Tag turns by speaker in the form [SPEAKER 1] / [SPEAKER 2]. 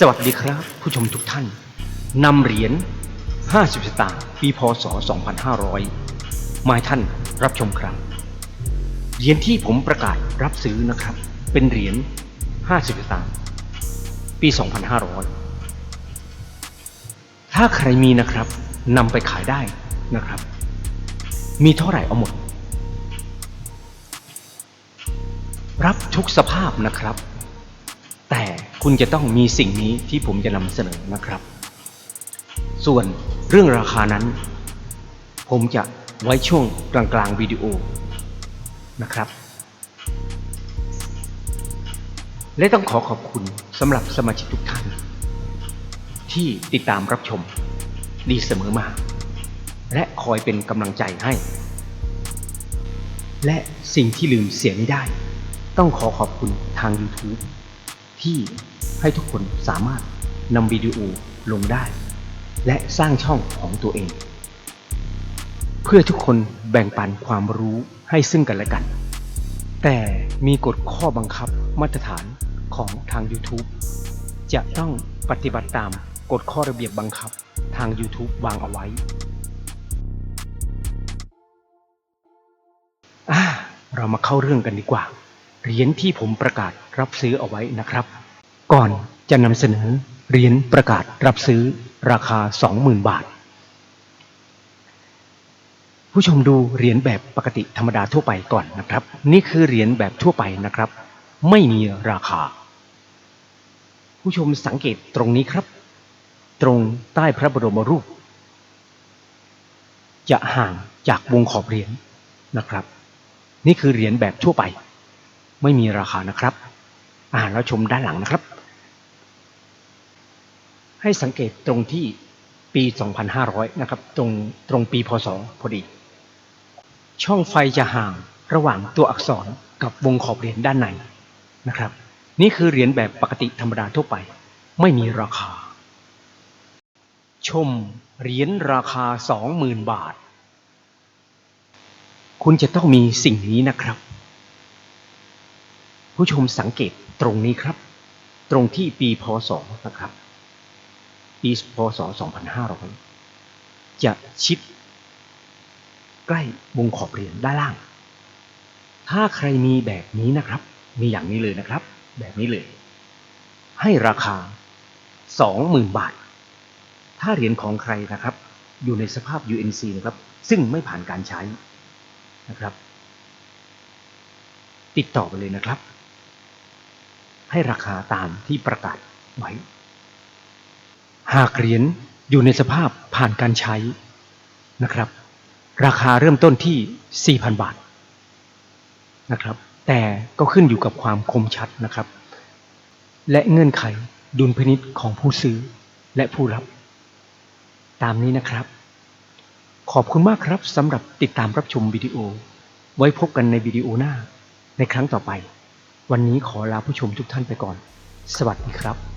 [SPEAKER 1] สวัสดีครับ ผู้ชมทุกท่านนำเหรียญ 50 สตางค์ปีพศ 2500 มาให้ท่านรับชมครับเหรียญที่ผมประกาศรับซื้อนะครับ เป็นเหรียญ 50 สตางค์ปี 2500 ถ้าใครมีนะครับนำไปขายได้นะครับ มีเท่าไหร่เอาหมด รับทุกสภาพนะครับ คุณจะต้องมีสิ่งนี้ที่ผมจะนำเสนอนะครับ ส่วนเรื่องราคานั้น ผมจะไว้ช่วงกลางๆวิดีโอนะครับ และต้องขอขอบคุณสำหรับสมาชิกทุกท่าน ที่ติดตามรับชมดีเสมอมา และคอยเป็นกำลังใจให้ และสิ่งที่ลืมเสียไม่ได้ ต้องขอขอบคุณทาง YouTube ที่ให้ทุกคนสามารถนำวิดีโอลงได้ และสร้างช่องของตัวเอง เพื่อทุกคนแบ่งปันความรู้ให้ซึ่งกันและกัน แต่มีกฎข้อบังคับมาตรฐานของทาง YouTube จะต้องปฏิบัติตามกฎข้อระเบียบบังคับทาง YouTube วางเอาไว้อ่าเรามาเข้าเรื่องกันดีกว่า เหรียญที่ผมประกาศรับซื้อเอาไว้นะครับ ก่อนจะนำเสนอเหรียญประกาศรับซื้อราคา 20,000 บาท ผู้ชมดูเหรียญแบบปกติธรรมดาทั่วไปก่อนนะครับ นี่คือเหรียญแบบทั่วไปนะครับ ไม่มีราคา ผู้ชมสังเกตตรงนี้ครับ ตรงใต้พระบรมรูป จะห่างจากวงขอบเหรียญนะครับ นี่คือเหรียญแบบทั่วไป ไม่มีราคานะครับอ่าแล้วชมด้านหลังนะครับ ให้สังเกตตรงที่ปี 2500 นะครับ ตรงตรงปีพศพอดี ช่องไฟจะห่างระหว่างตัวอักษรกับวงขอบเหรียญด้านในนะครับ นี่คือเหรียญแบบปกติธรรมดาทั่วไป ไม่มีราคา ชมเหรียญราคา 20,000 บาท คุณจะต้องมีสิ่งนี้นะครับ ผู้ชมสังเกตตรงนี้ครับ ตรงที่ปีพศนะครับ ปีพศ 2500 จะชิดใกล้วงขอบเหรียญด้านล่าง ถ้าใครมีแบบนี้นะครับ มีอย่างนี้เลยนะครับ แบบนี้เลย ให้ราคา 20,000 บาท ถ้าเหรียญของใครนะครับ อยู่ในสภาพ UNC นะครับ ซึ่งไม่ผ่านการใช้นะครับ ติดต่อไปเลยนะครับ ให้ราคาตามที่ประกาศไว้ หากเหรียญอยู่ในสภาพผ่านการใช้นะครับ ราคาเริ่มต้นที่ 4,000 บาทนะครับ แต่ก็ขึ้นอยู่กับความคมชัดนะครับ และเงื่อนไขดุลพินิษของผู้ซื้อและผู้รับ ตามนี้นะครับ ขอบคุณมากครับสำหรับติดตามรับชมวิดีโอ ไว้พบกันในวิดีโอหน้าในครั้งต่อไป วันนี้ขอลาผู้ชมทุกท่านไปก่อน สวัสดีครับ